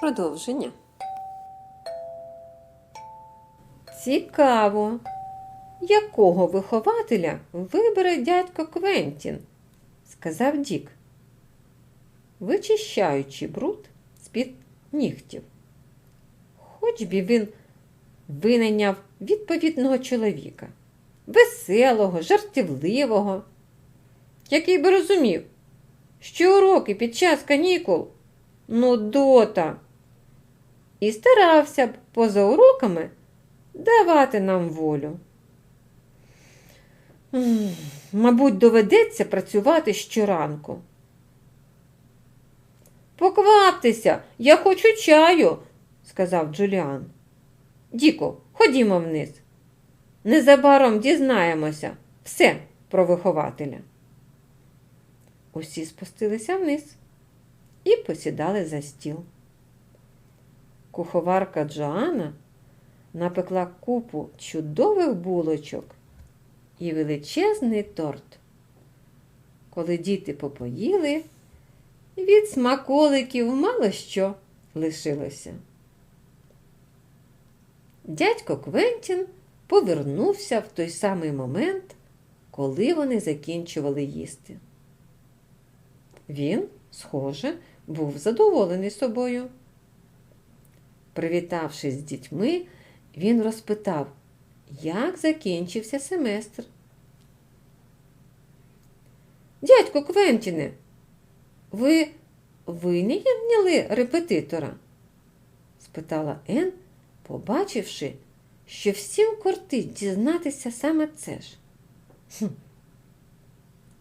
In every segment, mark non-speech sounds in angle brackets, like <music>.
Продовження. Цікаво, якого вихователя вибере дядько Квентін, сказав Дік, вичищаючи бруд з-під нігтів. Хоч би він винайняв відповідного чоловіка, веселого, жартівливого, який би розумів, що уроки під час канікул нудота, і старався б поза уроками давати нам волю. Мабуть, доведеться працювати щоранку. Покваптеся, я хочу чаю, сказав Джуліан. Діко, ходімо вниз. Незабаром дізнаємося все про вихователя. Усі спустилися вниз і посідали за стіл. Куховарка Джоанна напекла купу чудових булочок і величезний торт. Коли діти попоїли, від смаколиків мало що лишилося. Дядько Квентін повернувся в той самий момент, коли вони закінчували їсти. Він, схоже, був задоволений собою. Привітавшись з дітьми, він розпитав, як закінчився семестр. Дядько Квентіне, ви винайняли репетитора? спитала Ен, побачивши, що всім кортить дізнатися саме це ж. «Хм.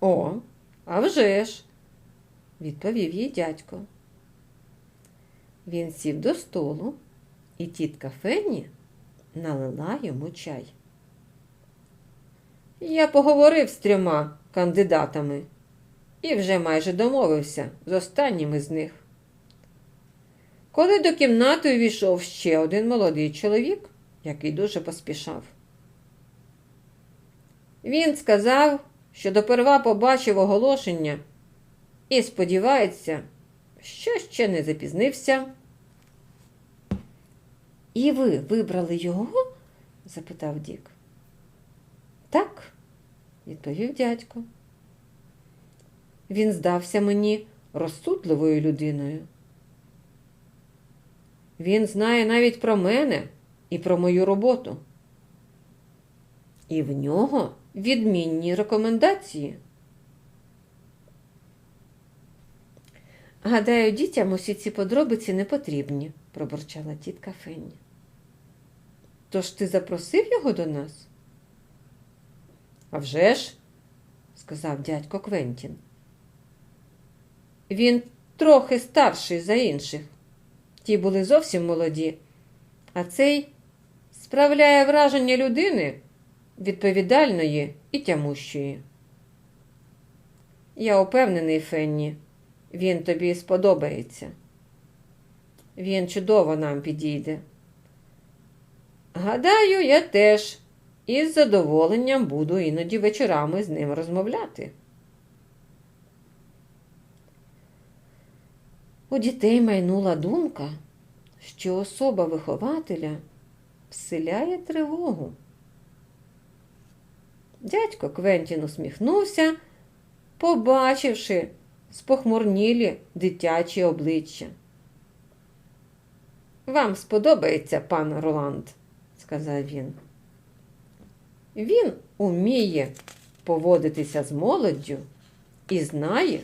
О, а вже ж, відповів їй дядько. Він сів до столу, і тітка Фенні налила йому чай. Я поговорив з трьома кандидатами і вже майже домовився з останнім з них. Коли до кімнати увійшов ще один молодий чоловік, який дуже поспішав. Він сказав, що доперва побачив оголошення і сподівається, що ще не запізнився. І ви вибрали його? запитав Дік. Так, відповів дядько. Він здався мені розсудливою людиною. Він знає навіть про мене і про мою роботу. І в нього відмінні рекомендації. Гадаю, дітям усі ці подробиці не потрібні, пробурчала тітка Фенні. Тож ти запросив його до нас? «А вже ж», – сказав дядько Квентін. Він трохи старший за інших. Ті були зовсім молоді, а цей справляє враження людини відповідальної і тямущої. Я упевнений, Фенні, він тобі сподобається. Він чудово нам підійде. Гадаю, я теж із задоволенням буду іноді вечорами з ним розмовляти. У дітей майнула думка, що особа вихователя вселяє тривогу. Дядько Квентін усміхнувся, побачивши спохмурнілі дитячі обличчя. Вам сподобається пан Роланд, сказав він. Він уміє поводитися з молоддю і знає,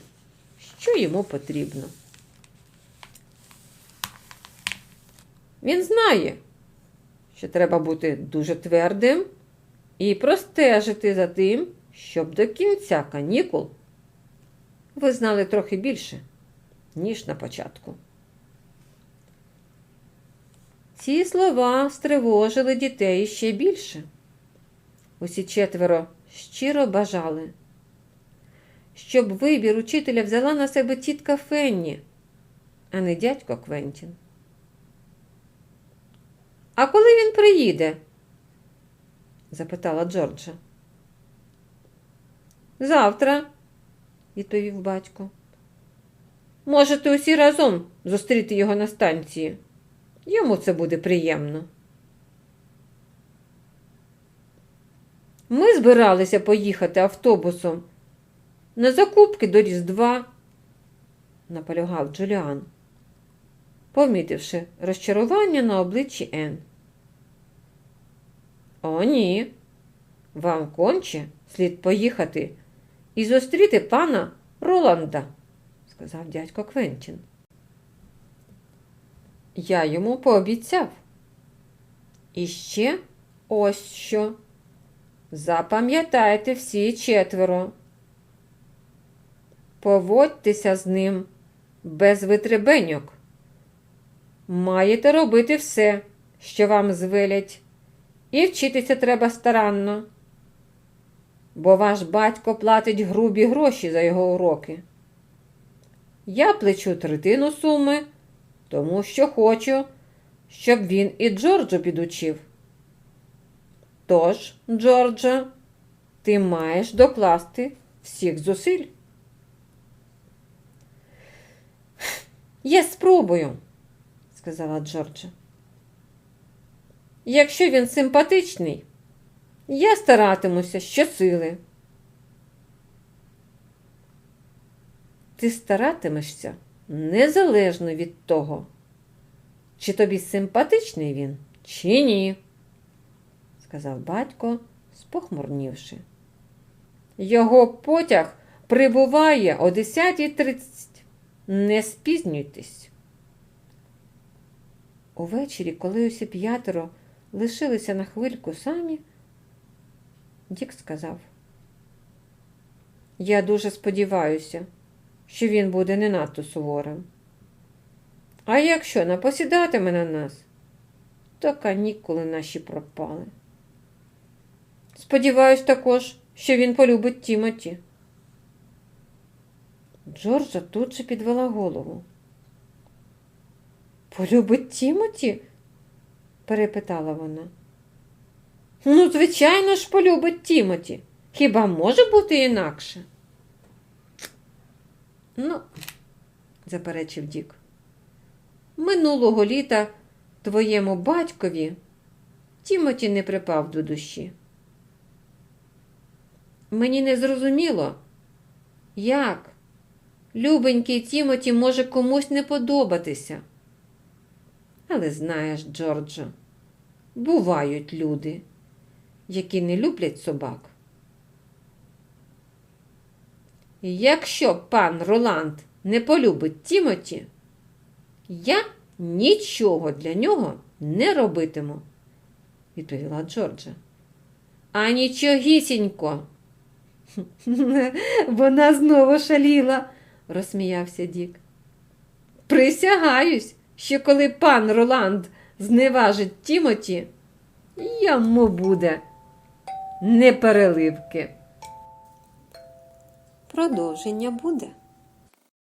що йому потрібно. Він знає, що треба бути дуже твердим і простежити за тим, щоб до кінця канікул ви знали трохи більше, ніж на початку. Ці слова стривожили дітей ще більше. Усі четверо щиро бажали, щоб вибір учителя взяла на себе тітка Фенні, а не дядько Квентін. А коли він приїде? запитала Джорджа. Завтра, відповів батько. можете усі разом зустріти його на станції. Йому це буде приємно. Ми збиралися поїхати автобусом на закупки до Різдва, наполягав Джуліан, помітивши розчарування на обличчі Ен. О, ні. Вам конче слід поїхати і зустріти пана Роланда, сказав дядько Квентін. Я йому пообіцяв. І ще ось що. Запам'ятайте всі четверо. Поводьтеся з ним без витребеньок. Маєте робити все, що вам звелять, і вчитися треба старанно, бо ваш батько платить грубі гроші за його уроки. Я плечу третину суми, тому що хочу, щоб він і Джорджу підучив. Тож, Джордже, ти маєш докласти всіх зусиль. Я спробую, сказала Джорджа. Якщо він симпатичний, я старатимуся щосили. Ти старатимешся незалежно від того, чи тобі симпатичний він, чи ні, сказав батько, спохмурнівши. Його потяг прибуває о 10.30. Не спізнюйтесь. Увечері, коли усі п'ятеро лишилися на хвильку самі, Дік сказав: Я дуже сподіваюся, що він буде не надто суворим. А якщо напосідатиме на нас, то канікули наші пропали. Сподіваюсь також, що він полюбить Тімоті. Джорджа тут же підвела голову. Полюбить Тімоті? перепитала вона. Ну, звичайно ж, полюбить Тімоті. Хіба може бути інакше? Ну, заперечив Дік. Минулого літа твоєму батькові Тімоті не припав до душі. Мені не зрозуміло, як любенький Тімоті може комусь не подобатися. Але знаєш, Джорджо, бувають люди, які не люблять собак. Якщо пан Роланд не полюбить Тімоті, я нічого для нього не робитиму, відповіла Джорджа. А нічогісінько. <laughs> Вона знову шаліла, розсміявся Дік. Присягаюсь, що коли пан Роланд зневажить Тімоті, йому буде непереливки. Продовження буде.